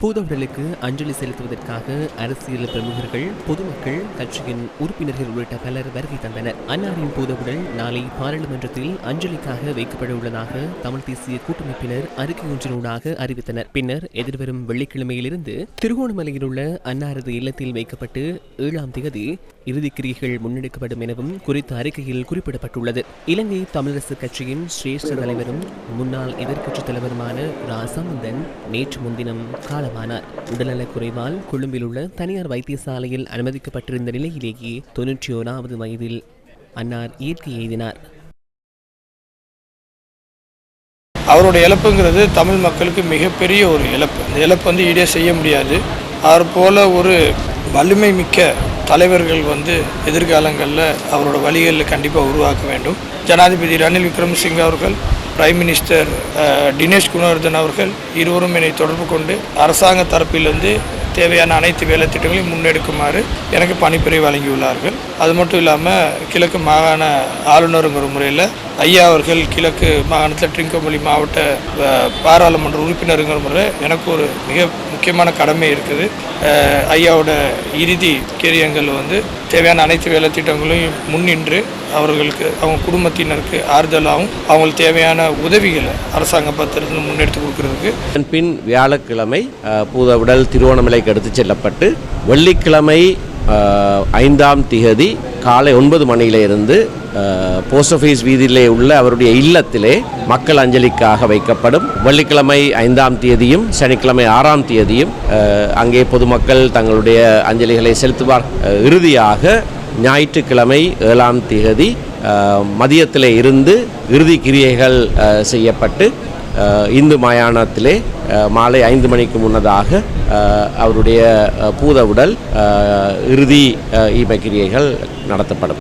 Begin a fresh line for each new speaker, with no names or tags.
பூதவுடலுக்கு அஞ்சலி செலுத்துவதற்காக அரசியல் பிரமுகர்கள் பொதுமக்கள் கட்சியின் உறுப்பினர்கள் உள்ளிட்ட பலர் வருகை தந்தனர். அன்னாரின் பூதவுடல் நாளை பாராளுமன்றத்தில் அஞ்சலிக்காக வைக்கப்பட உள்ளதாக தமிழ் தேசிய கூட்டமைப்பினர் அறிக்கை ஒன்றினூடாக அறிவித்தனர். பின்னர் எதிர்வரும் வெள்ளிக்கிழமையிலிருந்து திருகோணமலையில் உள்ள அன்னாரது இல்லத்தில் வைக்கப்பட்டு ஏழாம் தேதி இறுதிக்கிரியைகள் முன்னெடுக்கப்படும் எனவும் குறித்த அறிக்கையில் குறிப்பிடப்பட்டுள்ளது. இலங்கை தமிழரசு கட்சியின் சிரேஷ்ட தலைவரும் முன்னாள் எதிர்க்கட்சித் தலைவருமான ரா சம்பந்தன் நேற்று முன்தினம் காலம் காலமானார் உடல்நலக் குறைவால் கொழும்பில் உள்ள தனியார் வைத்தியசாலையில் அனுமதிக்கப்பட்டிருந்த நிலையிலேயே தொன்னூற்றி ஓராவது வயதில் அன்னார் இயற்கை எய்தினார்.
அவரோட இழப்புங்கிறது தமிழ் மக்களுக்கு மிகப்பெரிய ஒரு இழப்பு. அந்த இழப்பு வந்து ஈடே செய்ய முடியாது. அவர் போல ஒரு வலிமை மிக்க தலைவர்கள் வந்து எதிர்காலங்களில் அவரோட வழிகளில் கண்டிப்பாக உருவாக்க வேண்டும். ஜனாதிபதி ரணில் விக்ரமசிங்க அவர்கள் பிரைம் மினிஸ்டர் தினேஷ் குணவர்தன் அவர்கள் இருவரும் என்னை தொடர்பு கொண்டு அரசாங்க தரப்பிலிருந்து தேவையான அனைத்து வேலை திட்டங்களையும் முன்னெடுக்குமாறு எனக்கு பணிப்புரை வழங்கியுள்ளார்கள். அது மட்டும் இல்லாமல் கிழக்கு மாகாண ஆளுநருங்கிற முறையில் ஐயா அவர்கள் கிழக்கு மாகாணத்தில் ட்ரிங்கமொழி மாவட்ட பாராளுமன்ற உறுப்பினருங்கிற முறை எனக்கு ஒரு மிக முக்கியமான கடமை இருக்குது. ஐயாவோட இறுதி கேரியங்கள் வந்து தேவையான அனைத்து வேலை திட்டங்களையும் முன்னின்று அவர்களுக்கு அவங்க குடும்பத்தினருக்கு ஆறுதலாகவும் அவங்களுக்கு தேவையான உதவிகளை அரசாங்க பத்திரத்தில் முன்னெடுத்து கொடுக்கறதுக்கு.
பின் வியாழக்கிழமை பூத உடல் திருவோணமலைக்கு எடுத்துச் செல்லப்பட்டு வெள்ளிக்கிழமை ஐந்தாம் திகதி காலை ஒன்பது மணியிலிருந்து போஸ்ட் ஆஃபீஸ் வீதியிலே உள்ள அவருடைய இல்லத்திலே மக்கள் அஞ்சலிக்காக வைக்கப்படும் வெள்ளிக்கிழமை ஐந்தாம் தேதியும் சனிக்கிழமை ஆறாம் தேதியும் அங்கே பொதுமக்கள் தங்களுடைய அஞ்சலிகளை செலுத்துவார். இறுதியாக ஞாயிற்றுக்கிழமை ஏழாம் தேதி மதியத்தில் மதியத்திலே இருந்து இறுதி கிரியைகள் செய்யப்பட்டு இந்து மயானத்திலே மாலை ஐந்து மணிக்கு முன்னதாக அவருடைய பூத உடல் இறுதி அஹ், ஈமக்கிரியைகள் நடத்தப்படும்.